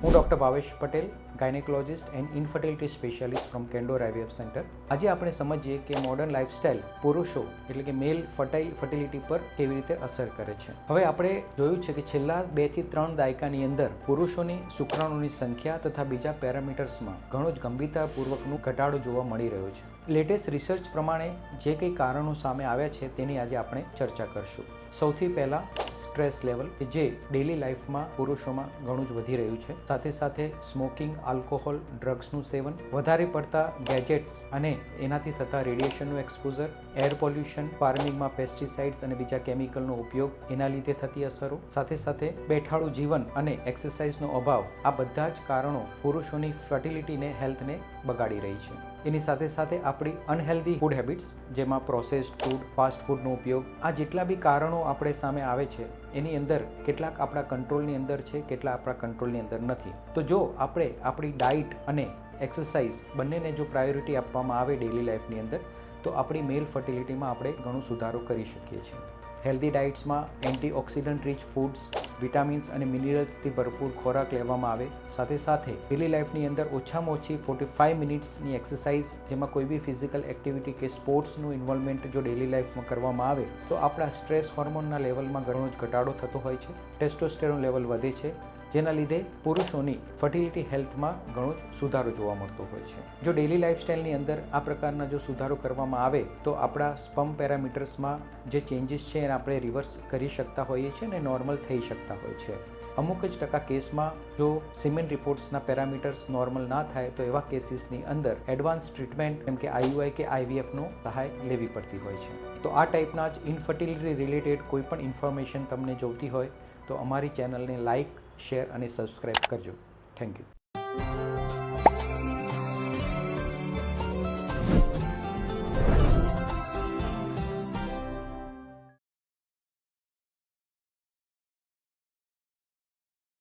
હું doctor Bhavesh Patel, gynaecologist and infertility specialist from Candor IVF centre. આજે આપણે સમજીએ કે મોડર્ન લાઇફસ્ટાઇલ પુરુષો એટલે કે મેલ ફર્ટાઇલ ફર્ટિલિટી પર કેવી રીતે અસર કરે છે. હવે આપણે જોયું છે કે છેલ્લા બેથી ત્રણ દાયકાની અંદર પુરુષોની શુક્રાણુની સંખ્યા તથા બીજા પેરામીટર્સમાં ઘણો જ ગંભીરતાપૂર્વકનું ઘટાડો જોવા મળી રહ્યો છે. લેટેસ્ટ રિસર્ચ પ્રમાણે જે કંઈ કારણો સામે આવ્યા છે તેની આજે આપણે ચર્ચા કરશું. સૌથી પહેલાં સ્ટ્રેસ લેવલ કે જે ડેલી લાઈફમાં પુરુષોમાં ઘણું જ વધી રહ્યું છે. સાથે સાથે સ્મોકિંગ આલ્કોહોલ ડ્રગ્સનું સેવન વધારે પડતા ગેજેટ્સ અને એનાથી થતા રેડિયેશનનું એક્સપોઝર એર પોલ્યુશન ફાર્મિંગમાં પેસ્ટિસાઇડ્સ અને બીજા કેમિકલનો ઉપયોગ એના લીધે થતી અસરો, સાથે સાથે બેઠાડું જીવન અને એક્સરસાઇઝનો અભાવ આ બધા જ કારણો પુરુષોની ફર્ટિલિટીને હેલ્થને બગાડી રહી છે. એની સાથે સાથે આપણી અનહેલ્ધી ફૂડ હેબિટ્સ જેમાં પ્રોસેસ્ડ ફૂડ ફાસ્ટ ફૂડનો ઉપયોગ, આ જેટલા બી કારણો આપણે સામે આવે છે, એની અંદર કેટલાક આપણા કંટ્રોલની અંદર છે, કેટલા આપણા કંટ્રોલની અંદર નથી. તો જો આપણે આપણી ડાયટ અને એક્સરસાઇઝ બંનેને જો પ્રાયોરિટી આપવામાં આવે ડેલી લાઈફની અંદર, તો આપણી મેલ ફર્ટિલિટીમાં આપણે ઘણો સુધારો કરી શકીએ છીએ. હેલ્ધી ડાયટ્સમાં એન્ટીઓક્સિડન્ટ રીચ ફૂડ્સ, વિટામિન્સ અને મિનરલ્સથી ભરપૂર ખોરાક લેવામાં આવે. સાથે સાથે ડેલી લાઈફની અંદર ઓછામાં ઓછી ફોર્ટી ફાઇવ મિનિટ્સની એક્સરસાઇઝ જેમાં કોઈ બી ફિઝિકલ એક્ટિવિટી કે સ્પોર્ટ્સનું ઇન્વોલ્વમેન્ટ જો ડેલી લાઈફમાં કરવામાં આવે, તો આપણા સ્ટ્રેસ હોર્મોનના લેવલમાં ઘણો જ ઘટાડો થતો હોય છે. ટેસ્ટોસ્ટેરોન લેવલ વધે છે. જેના લીધે પુરુષોની ફર્ટિલિટી હેલ્થમાં ઘણો જ સુધારો જોવા મળતો હોય છે. જો ડેલી લાઇફસ્ટાઇલની અંદર આ પ્રકારના જો સુધારો કરવામાં આવે, તો આપણા સ્પમ પેરામીટર્સમાં જે ચેન્જીસ છે એને આપણે રિવર્સ કરી શકતા હોઈએ છીએ અને નોર્મલ થઈ શકતા હોય છે. અમુક જ ટકા કેસમાં જો સિમેન્ટ રિપોર્ટ્સના પેરામીટર્સ નોર્મલ ના થાય, તો એવા કેસીસની અંદર એડવાન્સ ટ્રીટમેન્ટ જેમ કે આઈયુઆઈ કે આઈવીએફનો સહાય લેવી પડતી હોય છે. તો આ ટાઈપના જ ઇન્ફર્ટિલિટી રિલેટેડ કોઈ પણ ઇન્ફોર્મેશન તમને જોતી હોય, તો અમારી ચેનલને લાઇક શેર અને સબસ્ક્રાઈબ કરજો. Thank you.